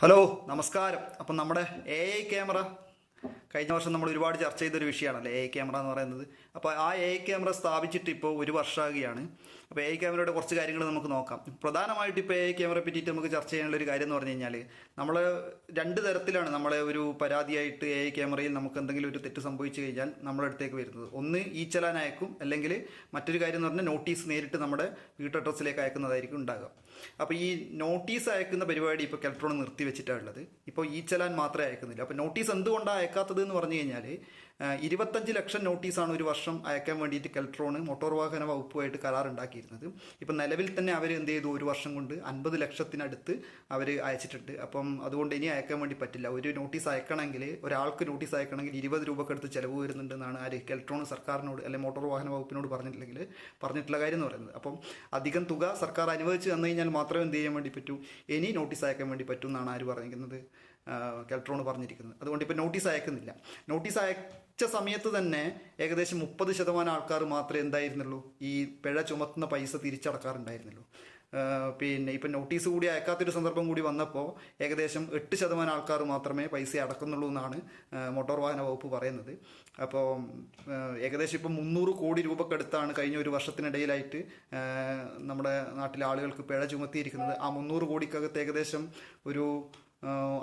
Hello നമസ്കാരം. അപ്പം നമ്മുടെ എ ഐ ക്യാമറ കഴിഞ്ഞ വർഷം നമ്മൾ ഒരുപാട് ചർച്ച ചെയ്തൊരു വിഷയമാണല്ലോ എ ഐ ക്യാമറ എന്ന് പറയുന്നത്. അപ്പോൾ ആ എ ഐ ക്യാമറ സ്ഥാപിച്ചിട്ട് ഇപ്പോൾ ഒരു വർഷമാകുകയാണ്. അപ്പോൾ എ ഐ ക്യാമറയുടെ കുറച്ച് കാര്യങ്ങൾ നമുക്ക് നോക്കാം. പ്രധാനമായിട്ട് ഇപ്പോൾ എ ഐ ക്യാമറയെ പറ്റിയിട്ട് നമുക്ക് ചർച്ച ചെയ്യാനുള്ള ഒരു കാര്യം എന്ന് പറഞ്ഞു കഴിഞ്ഞാൽ നമ്മൾ രണ്ട് തരത്തിലാണ് നമ്മളെ ഒരു പരാതിയായിട്ട് എ ഐ ക്യാമറയിൽ നമുക്ക് എന്തെങ്കിലും ഒരു തെറ്റ് സംഭവിച്ചു കഴിഞ്ഞാൽ നമ്മുടെ അടുത്തേക്ക് വരുന്നത്. ഒന്ന് ഈ ചലാൻ അയക്കും അല്ലെങ്കിൽ മറ്റൊരു കാര്യം എന്ന് പറഞ്ഞാൽ നോട്ടീസ് നേരിട്ട് നമ്മുടെ വീട്ട് അഡ്രസ്സിലേക്ക് അയക്കുന്നതായിരിക്കും ഉണ്ടാകുക. അപ്പോൾ ഈ നോട്ടീസ് അയക്കുന്ന പരിപാടി ഇപ്പോൾ കെൽട്രോൺ നിർത്തി വെച്ചിട്ടാണ് ഉള്ളത്. ഇപ്പോൾ ഈ ചലാൻ മാത്രമേ അയക്കുന്നില്ല. അപ്പോൾ നോട്ടീസ് എന്തുകൊണ്ടാണ് അയക്കാത്തത് എന്ന് പറഞ്ഞു കഴിഞ്ഞാൽ ഇരുപത്തഞ്ച് ലക്ഷം നോട്ടീസാണ് ഒരു വർഷം അയക്കാൻ വേണ്ടിയിട്ട് കെൽട്രോണ് മോട്ടോർ വാഹന വകുപ്പുമായിട്ട് കരാറുണ്ടാക്കിയിരുന്നത് ഇപ്പം നിലവിൽ തന്നെ അവർ എന്ത് ചെയ്തു? ഒരു വർഷം കൊണ്ട് അൻപത് ലക്ഷത്തിനടുത്ത് അവർ അയച്ചിട്ടുണ്ട്. അപ്പം അതുകൊണ്ട് ഇനി അയക്കാൻ വേണ്ടി പറ്റില്ല. ഒരു നോട്ടീസ് അയക്കണമെങ്കിൽ ഒരാൾക്ക് നോട്ടീസ് അയക്കണമെങ്കിൽ ഇരുപത് രൂപക്ക് അടുത്ത് ചിലവ് വരുന്നുണ്ടെന്നാണ് ആര് കെൽട്രോൺ സർക്കാരിനോട് അല്ലെങ്കിൽ മോട്ടോർ വാഹന വകുപ്പിനോട് പറഞ്ഞിട്ടില്ലെങ്കിൽ പറഞ്ഞിട്ടുള്ള കാര്യം എന്ന് പറയുന്നത്. അപ്പം അധികം തുക സർക്കാർ അനുവദിച്ച് തന്നു കഴിഞ്ഞാൽ മാത്രമേ എന്ത് ചെയ്യാൻ വേണ്ടി പറ്റൂ? ഇനി നോട്ടീസ് അയക്കാൻ വേണ്ടി പറ്റൂ എന്നാണ് ആര് പറഞ്ഞിരിക്കുന്നത്? കെൽട്രോൺ പറഞ്ഞിരിക്കുന്നത്. അതുകൊണ്ട് ഇപ്പോൾ നോട്ടീസ് അയക്കുന്നില്ല. നോട്ടീസ് അയച്ച സമയത്ത് തന്നെ ഏകദേശം മുപ്പത് ശതമാനം ആൾക്കാർ മാത്രമേ എന്തായിരുന്നുള്ളൂ. ഈ പിഴ ചുമത്തുന്ന പൈസ തിരിച്ചടക്കാറുണ്ടായിരുന്നുള്ളൂ. പിന്നെ ഇപ്പം നോട്ടീസ് കൂടി അയക്കാത്തൊരു സന്ദർഭം കൂടി വന്നപ്പോൾ ഏകദേശം എട്ട് ശതമാനം ആൾക്കാർ മാത്രമേ പൈസ അടക്കുന്നുള്ളൂ എന്നാണ് മോട്ടോർ വാഹന വകുപ്പ് പറയുന്നത്. അപ്പോൾ ഏകദേശം ഇപ്പം മുന്നൂറ് കോടി രൂപക്കടുത്താണ് കഴിഞ്ഞ ഒരു വർഷത്തിനിടയിലായിട്ട് നമ്മുടെ നാട്ടിലെ ആളുകൾക്ക് പിഴ ചുമത്തിയിരിക്കുന്നത്. ആ മുന്നൂറ് കോടിക്കകത്ത് ഏകദേശം ഒരു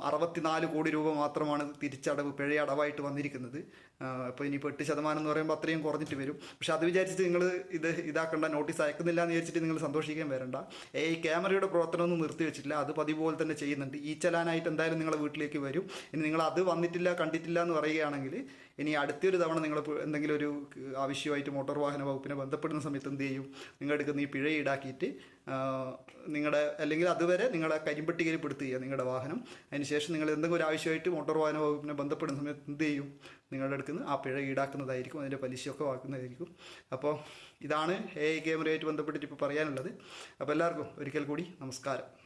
അറുപത്തിനാല് കോടി രൂപ മാത്രമാണ് തിരിച്ചടവ് പിഴയടവായിട്ട് വന്നിരിക്കുന്നത്. അപ്പോൾ ഇനിയിപ്പോൾ എട്ട് ശതമാനം എന്ന് പറയുമ്പോൾ അത്രയും കുറഞ്ഞിട്ട് വരും. പക്ഷേ അത് വിചാരിച്ചിട്ട് നിങ്ങൾ ഇത് ഇതാക്കണ്ട നോട്ടീസ് അയക്കുന്നില്ല എന്ന് വിചാരിച്ചിട്ട് നിങ്ങൾ സന്തോഷിക്കാൻ വരണ്ട. ഈ ക്യാമറയുടെ പ്രവർത്തനമൊന്നും നിർത്തി വെച്ചിട്ടില്ല. അത് പതിപോലെ തന്നെ ചെയ്യുന്നുണ്ട്. ഈ ചലാനായിട്ട് എന്തായാലും നിങ്ങളുടെ വീട്ടിലേക്ക് വരും. ഇനി നിങ്ങൾ അത് വന്നിട്ടില്ല കണ്ടിട്ടില്ല എന്ന് പറയുകയാണെങ്കിൽ ഇനി അടുത്തൊരു തവണ നിങ്ങൾ എന്തെങ്കിലും ഒരു ആവശ്യമായിട്ട് മോട്ടോർ വാഹന വകുപ്പിനെ ബന്ധപ്പെടുന്ന സമയത്ത് എന്ത് ചെയ്യും? നിങ്ങൾ എടുക്കുന്ന ഈ പിഴ ഈടാക്കിയിട്ട് നിങ്ങളുടെ അല്ലെങ്കിൽ അതുവരെ നിങ്ങളുടെ കരിമ്പട്ടികയിൽ പെടുത്തുക നിങ്ങളുടെ വാഹനം. അതിനുശേഷം നിങ്ങൾ എന്തെങ്കിലും ഒരു ആവശ്യമായിട്ട് മോട്ടോർ വാഹന വകുപ്പിനെ ബന്ധപ്പെടുന്ന സമയത്ത് എന്ത് ചെയ്യും? നിങ്ങളുടെ അടുക്കുന്ന ആ പിഴ ഈടാക്കുന്നതായിരിക്കും അതിന്റെ പലിശയൊക്കെ വാക്കുന്നതായിരിക്കും അപ്പോൾ ഇതാണ് എ ഐ ക്യാമറയായിട്ട് ബന്ധപ്പെട്ടിട്ട് ഇപ്പോൾ പറയാനുള്ളത്. അപ്പോൾ എല്ലാവർക്കും ഒരിക്കൽ കൂടി നമസ്കാരം.